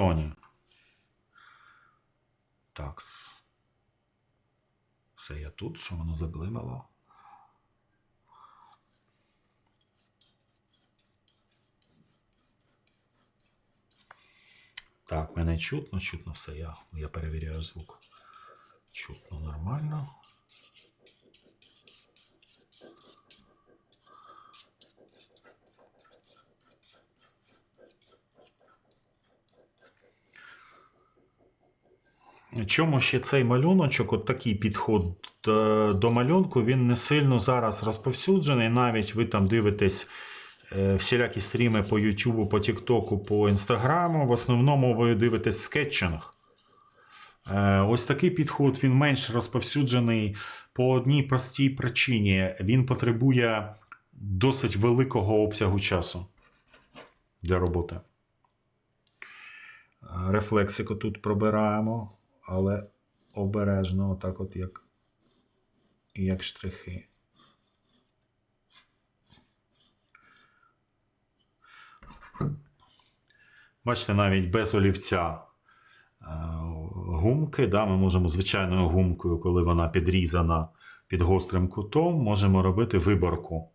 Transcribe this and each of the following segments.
тоні. Так. Все я тут, що воно заблимало. Так, мене чутно, чутно все. Я, я перевіряю звук. Чутно нормально. Чому ще цей малюночок, от такий підход е, до малюнку, він не сильно зараз розповсюджений. Навіть ви там дивитесь е, всілякі стріми по Ютубу, по Тіктоку, по Інстаграму. В основному ви дивитесь скетчинг. Е, Ось такий підход він менш розповсюджений по одній простій причині. Він потребує досить великого обсягу часу для роботи. Рефлексику тут пробираємо, але обережно, отак от як, як штрихи. Бачите, навіть без олівця е, гумки, да, ми можемо звичайною гумкою, коли вона підрізана під гострим кутом, можемо робити виборку.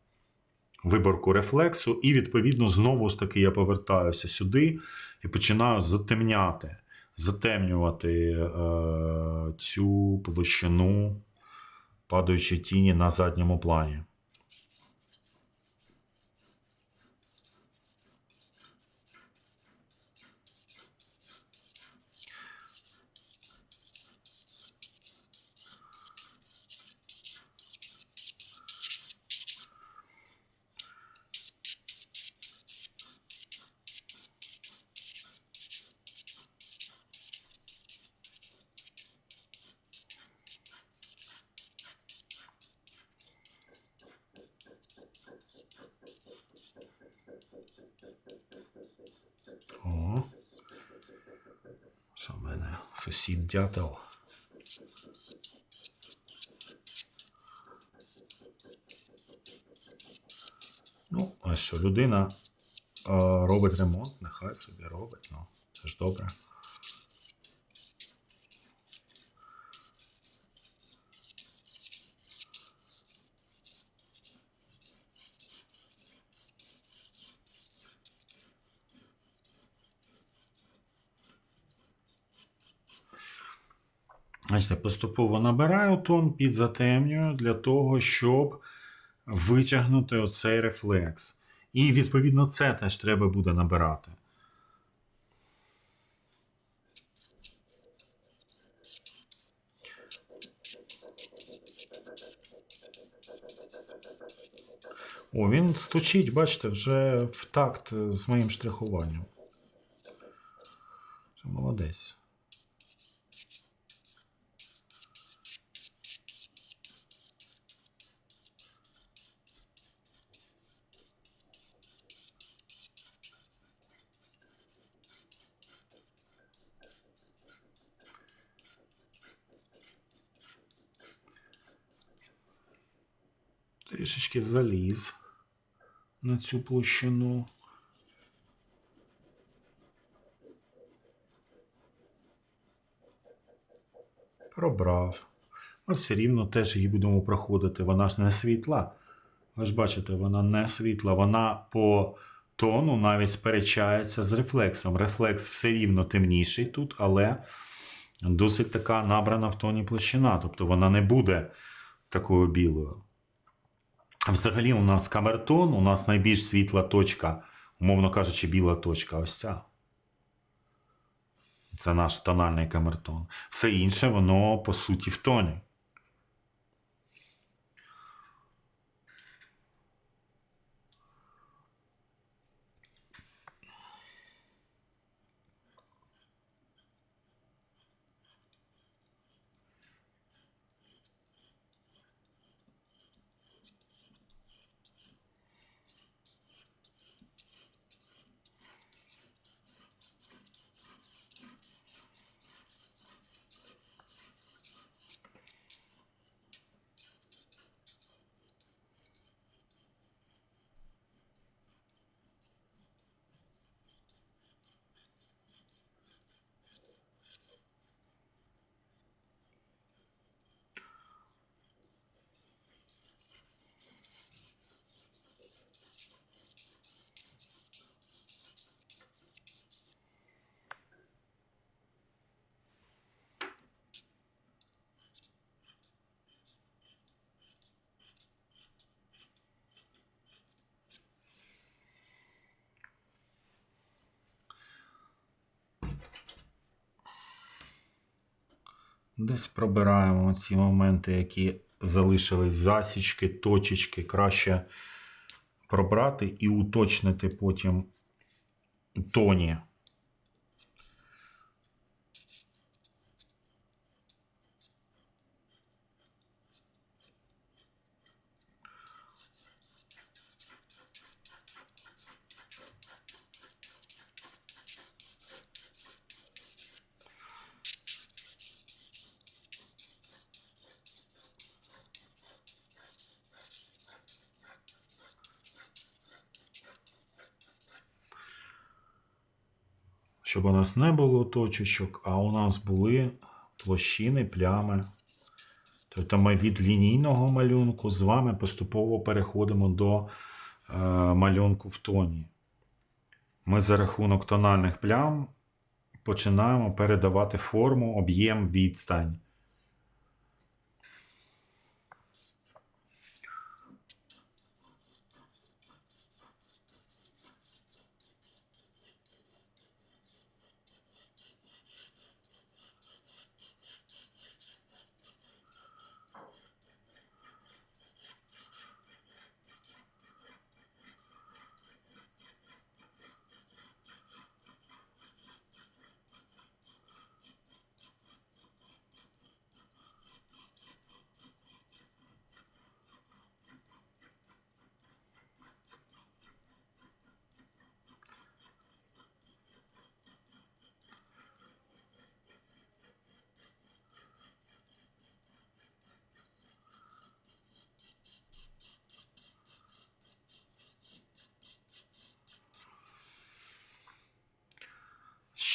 Виборку рефлексу, і, відповідно, знову ж таки я повертаюся сюди і починаю затемняти, затемнювати е, цю площину падаючі тіні на задньому плані. О. Що в мене сусід дятел. Ну, а що людина робить ремонт, нехай собі робить. Ну, це ж добре. Значить, поступово набираю тон, підзатемнюю для того, щоб витягнути оцей рефлекс. І відповідно це теж треба буде набирати. О, він стучить, бачите, вже в такт з моїм штрихуванням. Молодець. Трішечки заліз на цю площину. Пробрав. Ми все рівно теж її будемо проходити. Вона ж не світла. Ви ж бачите, вона не світла. Вона по тону навіть сперечається з рефлексом. Рефлекс все рівно темніший тут, але досить така набрана в тоні площина. Тобто вона не буде такою білою. Взагалі, у нас камертон, у нас найбільш світла точка, умовно кажучи, біла точка. Ось ця. Це наш тональний камертон. Все інше, воно по суті в тоні. Десь пробираємо ці моменти, які залишились засічки, точечки. Краще пробрати і уточнити потім тоні. Щоб у нас не було точечок, а у нас були площини, плями. Тобто ми від лінійного малюнку з вами поступово переходимо до е, малюнку в тоні. Ми за рахунок тональних плям починаємо передавати форму, об'єм, відстань.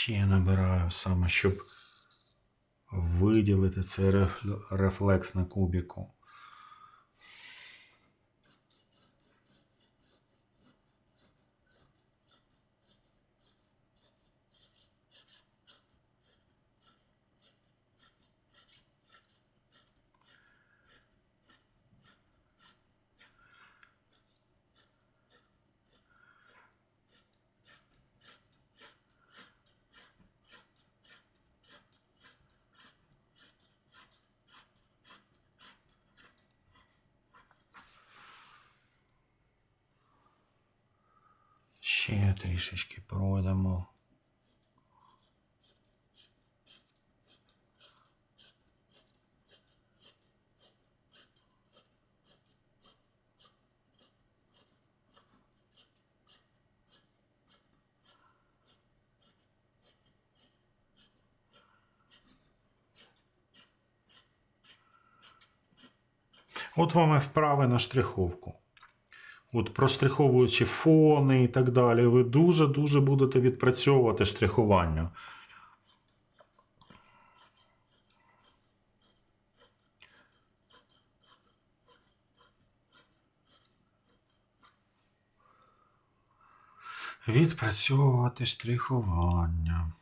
Ще набираю саме, щоб виділити цей рефлекс на кубіку. Ще трішечки пройдемо. От вам і вправи на штриховку. От проштриховуючи фони і так далі, ви дуже-дуже будете відпрацьовувати штрихування. Відпрацьовувати штрихування.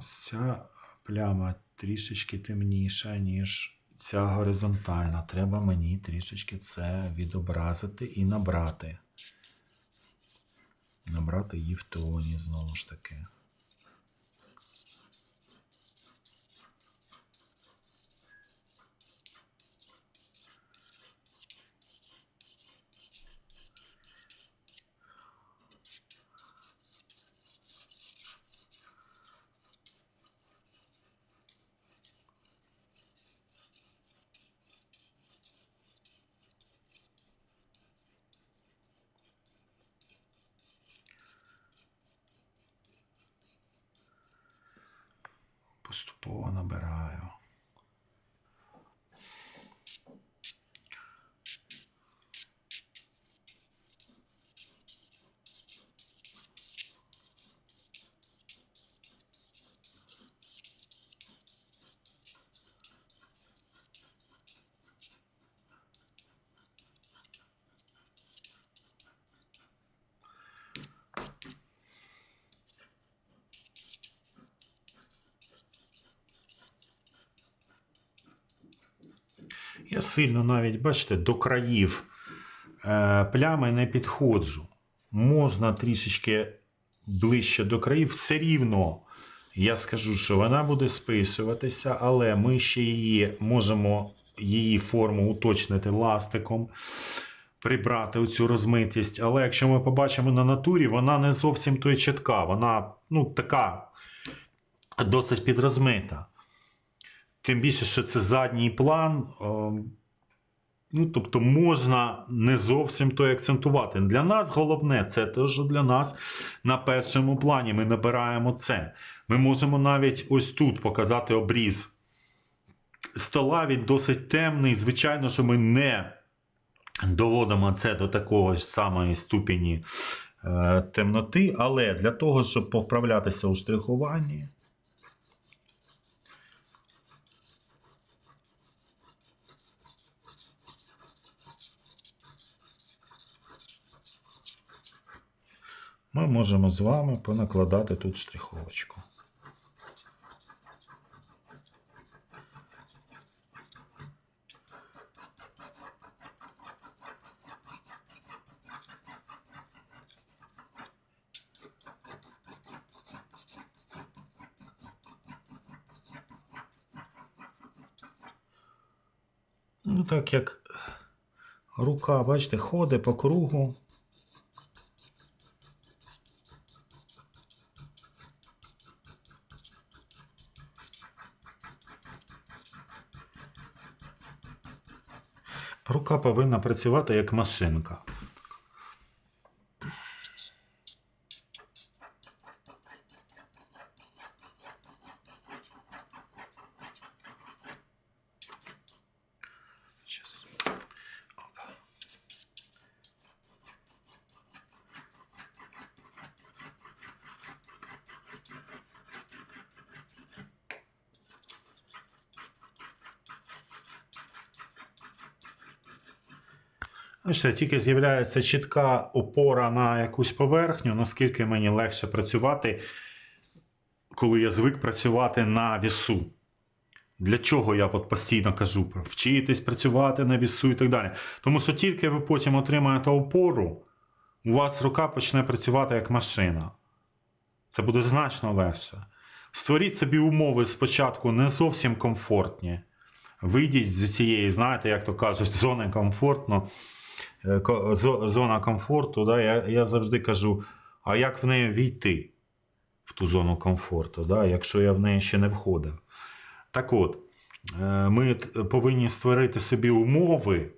Ця пляма трішечки темніша, ніж ця горизонтальна. Треба мені трішечки це відобразити і набрати. Набрати її в тоні знову ж таки. Поступово набираю. Я сильно навіть, бачите, до країв е, плями не підходжу. Можна трішечки ближче до країв. Все рівно я скажу, що вона буде списуватися, але ми ще її можемо її форму уточнити ластиком, прибрати оцю розмитість. Але якщо ми побачимо на натурі, вона не зовсім той чітка, вона ну, така досить підрозмита. Тим більше, що це задній план. ем, Ну, тобто можна не зовсім то акцентувати. Для нас головне це те, що для нас на першому плані ми набираємо це. Ми можемо навіть ось тут показати обріз стола. Він досить темний. Звичайно, що ми не доводимо це до такого ж самої ступені е, темноти, але для того, щоб повправлятися у штрихуванні. Ми можемо з вами понакладати тут штриховочку. Ну, так як рука, бачите, ходить по кругу. Рука повинна працювати як машинка. Бачите, тільки з'являється чітка опора на якусь поверхню, наскільки мені легше працювати, коли я звик працювати на вісу. Для чого я от постійно кажу про вчитись працювати на вісу і так далі. Тому що тільки ви потім отримаєте опору, у вас рука почне працювати як машина. Це буде значно легше. Створіть собі умови спочатку не зовсім комфортні. Вийдіть з цієї, знаєте, як то кажуть, зони комфортно. Е, зона комфорту, да, я, я завжди кажу: а як в неї війти в ту зону комфорту, да, якщо я в неї ще не входив? Так от, е, ми повинні створити собі умови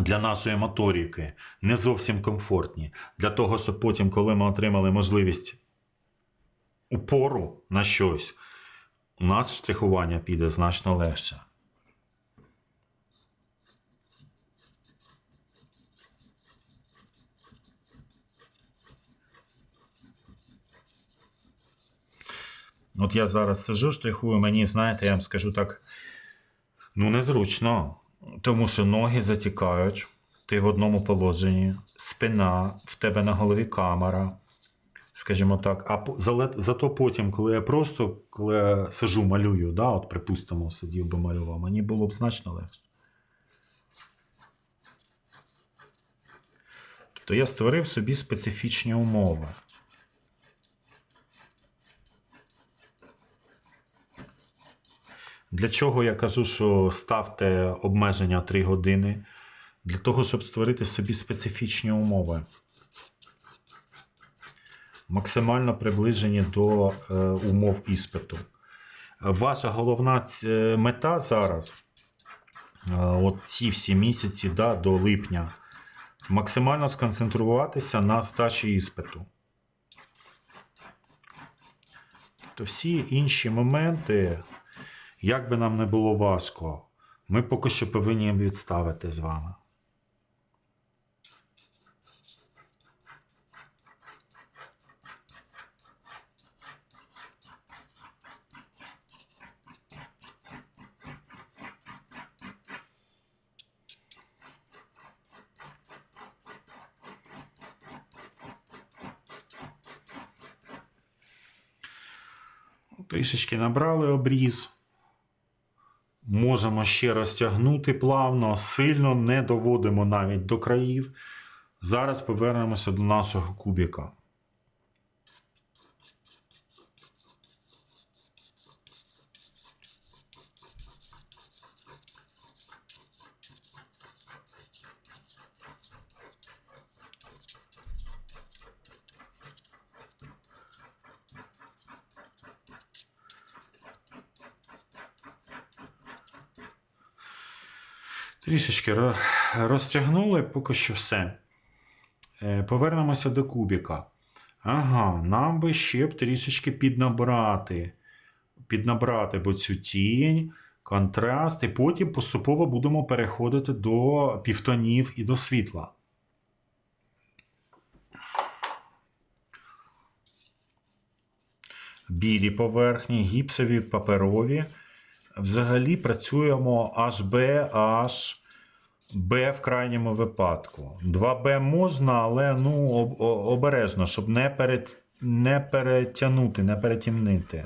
для нашої моторики не зовсім комфортні. Для того, щоб потім, коли ми отримали можливість упору на щось, у нас штрихування піде значно легше. От я зараз сижу, штрихую, мені, знаєте, я вам скажу так, ну незручно, тому що ноги затікають, ти в одному положенні, спина, в тебе на голові камера, скажімо так. А зато потім, коли я просто коли я сижу, малюю, да, от припустимо, сидів би малював, мені було б значно легше. Тобто я створив собі специфічні умови. Для чого я кажу, що ставте обмеження 3 години? Для того, щоб створити собі специфічні умови. Максимально приближені до е, умов іспиту. Ваша головна мета зараз, е, от ці всі місяці да, до липня, максимально сконцентруватися на здачі іспиту. То всі інші моменти, як би нам не було важко, ми поки що повинні відставити з вами. Трішечки набрали обріз. Можемо ще розтягнути плавно, сильно не доводимо навіть до країв. Зараз повернемося до нашого кубіка. Трішечки розтягнули, поки що все. Е, Повернемося до кубіка. Ага, нам би ще б трішечки піднабрати. Піднабрати бо цю тінь, контраст, і потім поступово будемо переходити до півтонів і до світла. Білі поверхні, гіпсові, паперові. Взагалі працюємо HB, H, B в крайньому випадку. 2B можна, але ну, обережно, щоб не, перед, не перетягнути, не перетімнити.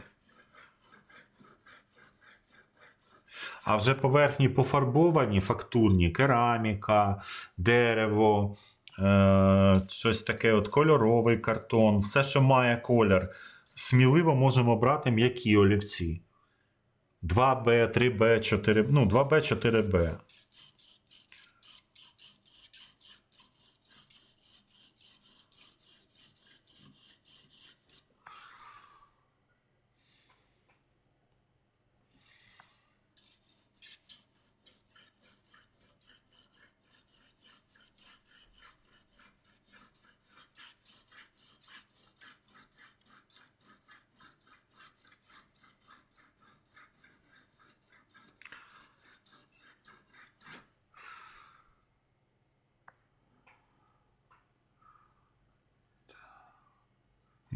А вже поверхні пофарбовані, фактурні, кераміка, дерево, е- щось таке от кольоровий картон, все, що має колір. Сміливо можемо брати м'які олівці. 2B, 3B, 4, ну, 2B, 4B.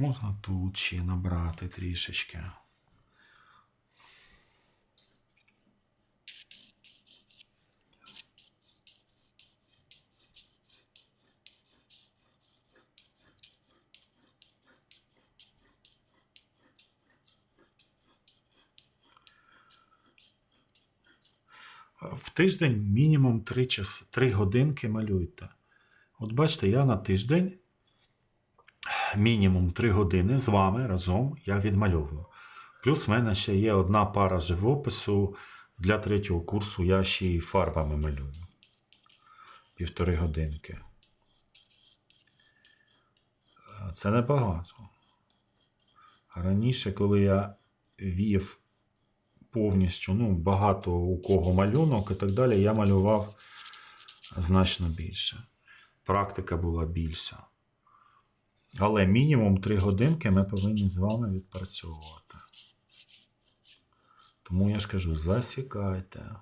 Можна тут ще набрати трішечки. В тиждень мінімум 3, час, 3 годинки малюйте. От бачите, я на тиждень мінімум 3 години з вами разом я відмальовую. Плюс в мене ще є одна пара живопису для третього курсу, я ще й фарбами малюю. Півтори годинки. Це небагато. Раніше, коли я вів повністю, ну, багато у кого малюнок і так далі, я малював значно більше. Практика була більша. Але мінімум 3 годинки ми повинні з вами відпрацьовувати. Тому я ж кажу, засікайте.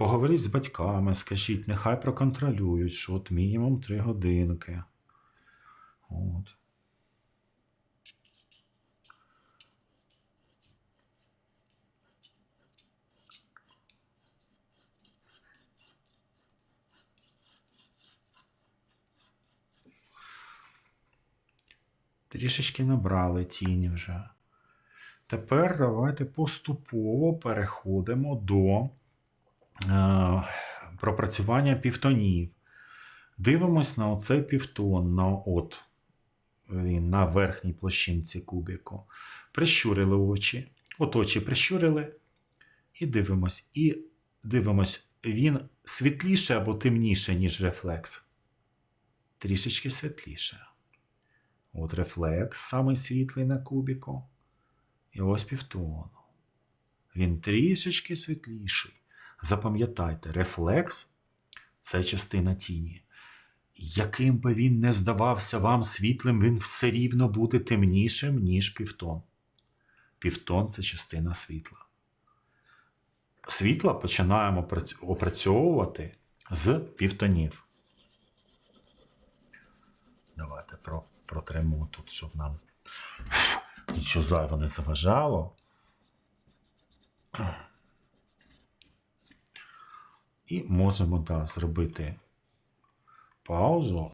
Поговоріть з батьками, скажіть, нехай проконтролюють, що от мінімум 3 годинки. От. Трішечки набрали тіні вже. Тепер давайте поступово переходимо до е, пропрацювання півтонів. Дивимось на оцей півтон, на от він на верхній площинці кубіку. Прищурили очі. От очі прищурили. І дивимось. І дивимось, він світліше або темніше, ніж рефлекс. Трішечки світліше. От рефлекс, самий світлий на кубіку. І ось півтону. Він трішечки світліший. Запам'ятайте, рефлекс це частина тіні. Яким би він не здавався вам світлим, він все рівно буде темнішим, ніж півтон. Півтон це частина світла. Світла починаємо опрацьовувати з півтонів. Давайте про, протремо тут, щоб нам нічого зайве не заважало. І можемо да, зробити паузу